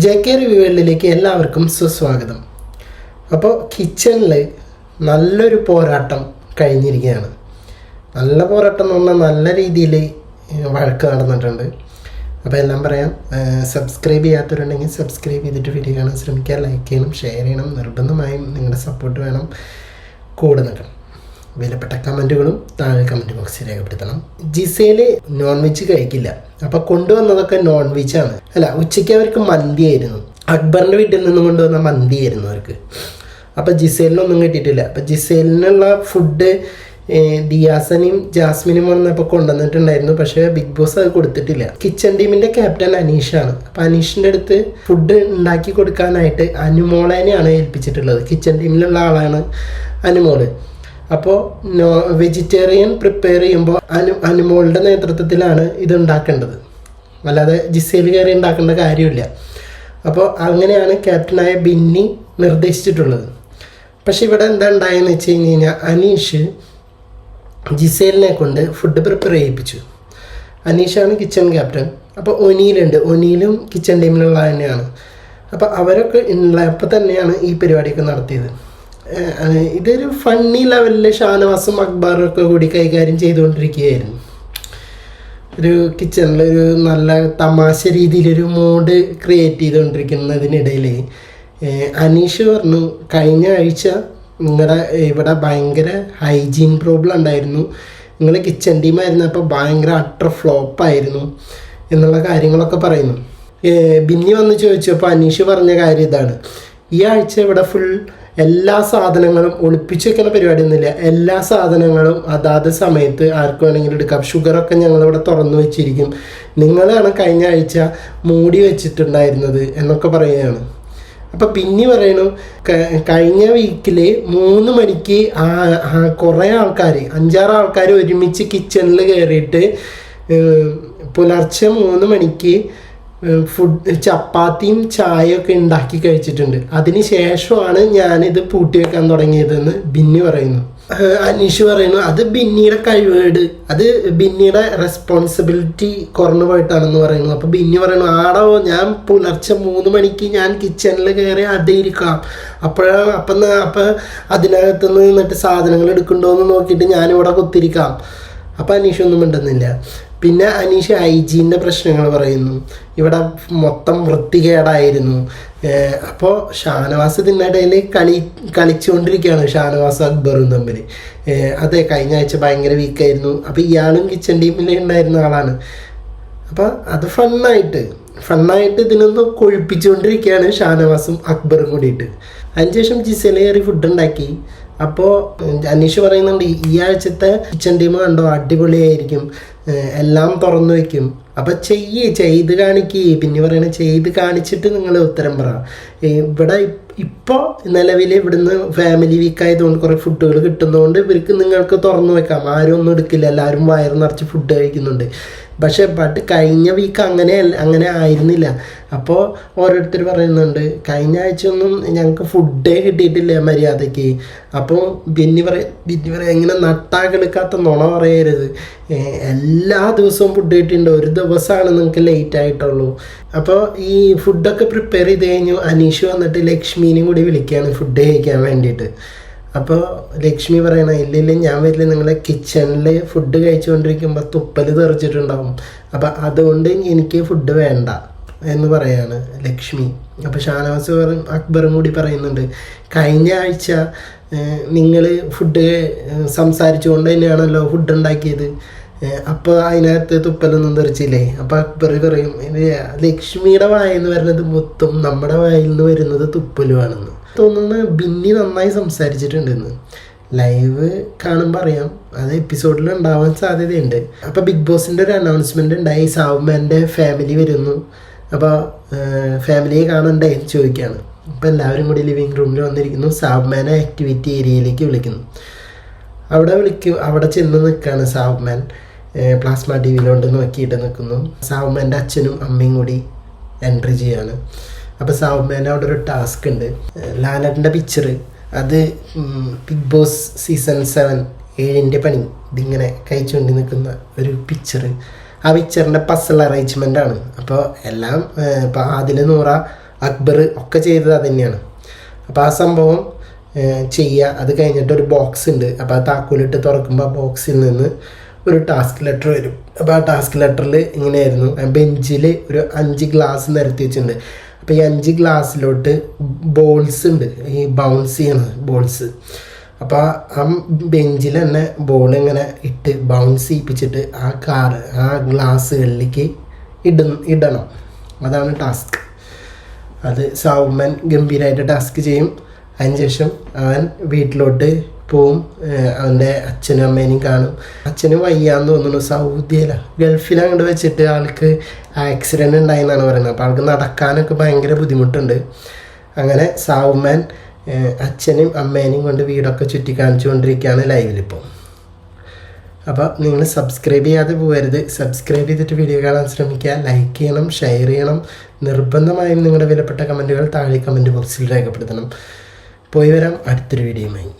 J K റിവ്യൂകളിലേക്ക് എല്ലാവർക്കും സുസ്വാഗതം. അപ്പോൾ കിച്ചണിൽ നല്ലൊരു പോരാട്ടം കഴിഞ്ഞിരിക്കുകയാണ്. നല്ല പോരാട്ടം എന്ന് പറഞ്ഞാൽ നല്ല രീതിയിൽ വഴക്ക് നടന്നിട്ടുണ്ട്. അപ്പോൾ എല്ലാം പറയാം. സബ്സ്ക്രൈബ് ചെയ്യാത്തവരുണ്ടെങ്കിൽ സബ്സ്ക്രൈബ് ചെയ്തിട്ട് വീഡിയോ കാണാൻ ശ്രമിക്കുക. ലൈക്ക് ചെയ്യണം ഷെയർ ചെയ്യണം. നിർബന്ധമായും നിങ്ങളുടെ സപ്പോർട്ട് വേണം. കൂടെ നിൽക്കണം. വിലപ്പെട്ട കമന്റുകളും താഴെ കമന്റ് ബോക്സിൽ രേഖപ്പെടുത്തണം. ജിസയിൽ നോൺ വെജ് കഴിക്കില്ല. അപ്പോൾ കൊണ്ടുവന്നതൊക്കെ നോൺ വെജ് ആണ്. അല്ല ഉച്ചയ്ക്ക് അവർക്ക് മന്തിയായിരുന്നു അക്ബറിന്റെ വീട്ടിൽ നിന്ന് കൊണ്ടുവന്ന മന്തിയായിരുന്നു അവർക്ക്. അപ്പോൾ ജിസേലിനൊന്നും കിട്ടിയിട്ടില്ല. അപ്പോൾ ജിസേലിനുള്ള ഫുഡ് ദിയാസനും ജാസ്മിനും വന്നപ്പോൾ കൊണ്ടുവന്നിട്ടുണ്ടായിരുന്നു. പക്ഷേ ബിഗ് ബോസ് അത് കൊടുത്തിട്ടില്ല. കിച്ചൺ ടീമിന്റെ ക്യാപ്റ്റൻ അനീഷാണ്. അപ്പോൾ അനീഷിന്റെ അടുത്ത് ഫുഡ് ഉണ്ടാക്കി കൊടുക്കാനായിട്ട് അനുമോളേനെയാണ് ഏൽപ്പിച്ചിട്ടുള്ളത്. കിച്ചൺ ടീമിലുള്ള ആളാണ് അനുമോൾ. അപ്പോൾ നോ വെജിറ്റേറിയൻ പ്രിപ്പയർ ചെയ്യുമ്പോൾ അനു അനുമോളുടെ നേതൃത്വത്തിലാണ് ഇത് ഉണ്ടാക്കേണ്ടത് അല്ലാതെ ജിസേൽ കയറി ഉണ്ടാക്കേണ്ട കാര്യമില്ല. അപ്പോൾ അങ്ങനെയാണ് ക്യാപ്റ്റനായ ബിന്നി നിർദ്ദേശിച്ചിട്ടുള്ളത്. പക്ഷെ ഇവിടെ എന്താ ഉണ്ടായെന്ന് വെച്ച് കഴിഞ്ഞ് കഴിഞ്ഞാൽ അനീഷ് ജിസേലിനെ കൊണ്ട് ഫുഡ് പ്രിപ്പയർ ചെയ്യിപ്പിച്ചു. അനീഷാണ് കിച്ചൺ ക്യാപ്റ്റൻ അപ്പോൾ ഒനീലുണ്ട് ഒനീലും കിച്ചൺ ടീമിലുള്ള തന്നെയാണ്. അപ്പോൾ അവരൊക്കെ ഉള്ളപ്പോൾ തന്നെയാണ് ഈ പരിപാടിയൊക്കെ നടത്തിയത്. ഇതൊരു ഫണ്ണി ലെവലിൽ ഷാനവാസും അക്ബാറും ഒക്കെ കൂടി കൈകാര്യം ചെയ്തുകൊണ്ടിരിക്കുകയായിരുന്നു. ഒരു കിച്ചണിൽ ഒരു നല്ല തമാശ രീതിയിലൊരു മൂഡ് ക്രിയേറ്റ് ചെയ്തുകൊണ്ടിരിക്കുന്നതിനിടയിൽ അനീഷ് പറഞ്ഞു കഴിഞ്ഞ ആഴ്ച നിങ്ങളുടെ ഇവിടെ ഭയങ്കര ഹൈജീൻ പ്രോബ്ലം ഉണ്ടായിരുന്നു. നിങ്ങൾ കിച്ചൺ ടീമായിരുന്നു അപ്പോൾ ഭയങ്കര അട്ടർ ഫ്ലോപ്പായിരുന്നു എന്നുള്ള കാര്യങ്ങളൊക്കെ പറയുന്നു. ബിന്നി വന്ന് ചോദിച്ചപ്പോൾ അനീഷ് പറഞ്ഞ കാര്യം ഇതാണ്. ഈ ആഴ്ച ഇവിടെ ഫുൾ എല്ലാ സാധനങ്ങളും ഒളിപ്പിച്ച് വെക്കുന്ന പരിപാടിയൊന്നുമില്ല. എല്ലാ സാധനങ്ങളും അതാത് സമയത്ത് ആർക്ക് വേണമെങ്കിലും എടുക്കാം. ഷുഗറൊക്കെ ഞങ്ങളിവിടെ തുറന്നു വെച്ചിരിക്കും. നിങ്ങളാണ് കഴിഞ്ഞ ആഴ്ച മൂടി വെച്ചിട്ടുണ്ടായിരുന്നത് എന്നൊക്കെ പറയുകയാണ്. അപ്പം പിന്നെ പറയണു കഴിഞ്ഞ വീക്കിൽ മൂന്ന് മണിക്ക് ആ- കുറേ ആൾക്കാർ അഞ്ചാറ് ആൾക്കാർ ഒരുമിച്ച് കിച്ചണിൽ കയറിയിട്ട് പുലർച്ചെ മൂന്ന് മണിക്ക് ഫുഡ് ചപ്പാത്തിയും ചായയൊക്കെ ഉണ്ടാക്കി കഴിച്ചിട്ടുണ്ട്. അതിന് ശേഷമാണ് ഞാനിത് പൂട്ടി വെക്കാൻ തുടങ്ങിയതെന്ന് ബിന്നി പറയുന്നു. അനീഷ് പറയുന്നു അത് ബിന്നിയുടെ കഴിവേട് അത് ബിന്നിയുടെ റെസ്പോൺസിബിലിറ്റി കുറഞ്ഞു പോയിട്ടാണെന്ന് പറയുന്നു. അപ്പോൾ ബിന്നി പറയുന്നു ആടോ ഞാൻ പുലർച്ചെ മൂന്ന് മണിക്ക് ഞാൻ കിച്ചണിൽ കയറി അതേ ഇരിക്കാം. അപ്പോഴാണ് അപ്പം അപ്പം അതിനകത്ത് നിന്ന് നിന്നിട്ട് സാധനങ്ങൾ എടുക്കണ്ടോ എന്ന് നോക്കിയിട്ട് ഞാനിവിടെ കുത്തിരിക്കാം. അപ്പം അനീഷ് ഒന്നും മിണ്ടുന്നില്ല. പിന്നെ അനീഷ് ഹൈജീന്റെ പ്രശ്നങ്ങൾ പറയുന്നു. ഇവിടെ മൊത്തം വൃത്തികേടായിരുന്നു. അപ്പോൾ ഷാനവാസ് ഇതിനിടയിൽ കളി കളിച്ചുകൊണ്ടിരിക്കുകയാണ് ഷാനവാസ് അക്ബറും തമ്മിൽ അതെ കഴിഞ്ഞ ആഴ്ച ഭയങ്കര വീക്കായിരുന്നു അപ്പോൾ ഇയാളും കിച്ചൺ ടീമിൽ ഉണ്ടായിരുന്ന ആളാണ്. അപ്പോൾ അത് ഫണ്ണായിട്ട് ഫണ്ണായിട്ട് ഇതിനൊന്നും കൊഴിപ്പിച്ചുകൊണ്ടിരിക്കുകയാണ് ഷാനവാസും അക്ബറും കൂടിയിട്ട്. അതിനുശേഷം ജിസേല കയറി ഫുഡ് ഉണ്ടാക്കി. അപ്പോൾ അനീഷ് പറയുന്നുണ്ട് ഈ ആഴ്ചത്തെ കിച്ചൺ ടീം കണ്ടോ? അടിപൊളിയായിരിക്കും. എല്ലാം തുറന്നു വെക്കും. അപ്പം ചെയ്യ് ചെയ്ത് കാണിക്ക്. പിന്നെ പറയണ ചെയ്ത് കാണിച്ചിട്ട് നിങ്ങൾ ഉത്തരം പറ. ഇവിടെ ഇപ്പോൾ നിലവിൽ ഇവിടുന്ന് ഫാമിലി വീക്ക് ആയതുകൊണ്ട് കുറേ ഫുഡുകൾ കിട്ടുന്നതുകൊണ്ട് ഇവർക്ക് നിങ്ങൾക്ക് തുറന്നു വെക്കാം. ആരും ഒന്നും എടുക്കില്ല. എല്ലാവരും വയറ് നിറച്ച് ഫുഡ് കഴിക്കുന്നുണ്ട്. പക്ഷേ ബട്ട് കഴിഞ്ഞ വീക്ക് അങ്ങനെ അങ്ങനെ ആയിരുന്നില്ല. അപ്പോൾ ഓരോരുത്തർ പറയുന്നുണ്ട് കഴിഞ്ഞ ആഴ്ച ഒന്നും ഞങ്ങൾക്ക് ഫുഡേ കിട്ടിയിട്ടില്ല മര്യാദയ്ക്ക്. അപ്പോൾ ബിന്നി പറയ ബിന്നി പറയാം ഇങ്ങനെ നട്ടാകെടുക്കാത്ത നുണ പറയരുത്. എല്ലാ ദിവസവും ഫുഡ് കിട്ടിയിട്ടുണ്ട്. ഒരു ദിവസമാണ് നിങ്ങൾക്ക് ലേറ്റ് ആയിട്ടുള്ളൂ. അപ്പോൾ ഈ ഫുഡൊക്കെ പ്രിപ്പയർ ചെയ്ത് കഴിഞ്ഞു അനീഷ് വന്നിട്ട് ലക്ഷ്മീനെയും കൂടി വിളിക്കുകയാണ് ഫുഡ് കഴിക്കാൻ വേണ്ടിയിട്ട്. അപ്പോൾ ലക്ഷ്മി പറയണ ഇല്ലില്ല ഇല്ല ഞാൻ വരില്ല നിങ്ങളെ കിച്ചണിൽ ഫുഡ് കഴിച്ചുകൊണ്ടിരിക്കുമ്പോൾ തുപ്പൽ തെറിച്ചിട്ടുണ്ടാവും. അപ്പോൾ അതുകൊണ്ട് എനിക്ക് ഫുഡ് വേണ്ട എന്ന് പറയാണ് ലക്ഷ്മി. അപ്പോൾ ഷാനവാസ് പറയും അക്ബറും കൂടി പറയുന്നുണ്ട് കഴിഞ്ഞ ആഴ്ച നിങ്ങൾ ഫുഡ് സംസാരിച്ചുകൊണ്ട് തന്നെയാണല്ലോ ഫുഡ് ഉണ്ടാക്കിയത്. അപ്പോൾ അതിനകത്ത് തുപ്പലൊന്നും തെറിച്ചില്ലേ? അപ്പോൾ അക്ബർ പറയും ലക്ഷ്മിയുടെ വായിൽ നിന്ന് വരുന്നത് മൊത്തം നമ്മുടെ വായിൽ നിന്ന് വരുന്നത് തുപ്പലുമാണെന്ന് തോന്നുന്നു ബിന്നി നന്നായി സംസാരിച്ചിട്ടുണ്ടെന്ന്. ലൈവ് കാണുമ്പോൾ അറിയാം അത് എപ്പിസോഡിൽ ഉണ്ടാവാൻ സാധ്യതയുണ്ട്. അപ്പോൾ ബിഗ് ബോസിന്റെ ഒരു അനൗൺസ്മെന്റ് ഉണ്ടായി സാവുമാന്റെ ഫാമിലി വരുന്നു. അപ്പോൾ ഫാമിലിയെ കാണണ്ടേ എന്ന് ചോദിക്കുകയാണ് അപ്പോൾ എല്ലാവരും കൂടി ലിവിങ് റൂമിൽ വന്നിരിക്കുന്നു സാബ്മാനെ ആക്ടിവിറ്റി ഏരിയയിലേക്ക് വിളിക്കുന്നു. അവിടെ വിളിക്കും അവിടെ ചെന്ന് നിൽക്കുകയാണ് സാവുമാൻ പ്ലാസ്മ ടി വിയിലോട്ട് നോക്കിയിട്ട് നിൽക്കുന്നു. സാവുമ്മേന്റെ അച്ഛനും അമ്മയും കൂടി എൻട്രി ചെയ്യാണ്. അപ്പോൾ സാവുമ്മേന്റെ അവിടെ ഒരു ടാസ്ക് ഉണ്ട്. ലാലറ്റിന്റെ പിക്ചർ അത് ബിഗ് ബോസ് സീസൺ സെവൻ ഏഴിന്റെ പണി. ഇതിങ്ങനെ കഴിച്ചുകൊണ്ട് നിൽക്കുന്ന ഒരു പിക്ചർ ആ പിക്ചറിന്റെ പസൽ അറേഞ്ച്മെന്റ് ആണ്. അപ്പോൾ എല്ലാം ഇപ്പോൾ ആദിൽ നൂറ അക്ബർ ഒക്കെ ചെയ്തത് തന്നെയാണ്. അപ്പോൾ ആ സംഭവം ചെയ്യുക അത് കഴിഞ്ഞിട്ട് ഒരു ബോക്സ് ഉണ്ട്. അപ്പോൾ ആ താക്കോലിട്ട് തുറക്കുമ്പോൾ ആ ബോക്സിൽ നിന്ന് ഒരു ടാസ്ക് ലെറ്റർ വരും. അപ്പോൾ ആ ടാസ്ക് ലെറ്ററിൽ ഇങ്ങനെയായിരുന്നു. ബെഞ്ചിൽ ഒരു അഞ്ച് ഗ്ലാസ് നിരത്തി വെച്ചിട്ടുണ്ട്. അപ്പോൾ ഈ അഞ്ച് ഗ്ലാസ്സിലോട്ട് ബോൾസ് ഉണ്ട്. ഈ ബൗൺസ് ചെയ്യണത് ബോൾസ് അപ്പോൾ ആ ബെഞ്ചിൽ തന്നെ ബോൾ ഇങ്ങനെ ഇട്ട് ബൗൺസ് ചെയ്യിപ്പിച്ചിട്ട് ആ കാർ ആ ഗ്ലാസ്സുകളിലേക്ക് ഇട ഇടണം. അതാണ് ടാസ്ക് അത് സൗമൻ ഗംഭീരമായിട്ട് ടാസ്ക് ചെയ്യും. അതിന് ശേഷം അവൻ വീട്ടിലോട്ട് പോവും അവന്റെ അച്ഛനും അമ്മേനെയും കാണും. അച്ഛനും വയ്യാന്ന് തോന്നുന്നു. സൗദിയിലാണ് ഗൾഫിൽ അങ്ങോട്ട് വെച്ചിട്ട് ആൾക്ക് ആക്സിഡന്റ് ഉണ്ടായി എന്നാണ് പറയുന്നത്. അപ്പോൾ ആൾക്ക് നടക്കാനൊക്കെ ഭയങ്കര ബുദ്ധിമുട്ടുണ്ട്. അങ്ങനെ സാവുമാൻ അച്ഛനും അമ്മേനെയും കൊണ്ട് വീടൊക്കെ ചുറ്റി കാണിച്ചുകൊണ്ടിരിക്കുകയാണ് ലൈവിലിപ്പോൾ അപ്പോൾ നിങ്ങൾ സബ്സ്ക്രൈബ് ചെയ്യാതെ പോകരുത് സബ്സ്ക്രൈബ് ചെയ്തിട്ട് വീഡിയോ കാണാൻ ശ്രമിക്കുക. ലൈക്ക് ചെയ്യണം ഷെയർ ചെയ്യണം. നിർബന്ധമായും നിങ്ങളുടെ വിലപ്പെട്ട കമന്റുകൾ താഴെ കമന്റ് ബോക്സിൽ രേഖപ്പെടുത്തണം. പോയി വരാം. അടുത്തൊരു വീഡിയോയുമായി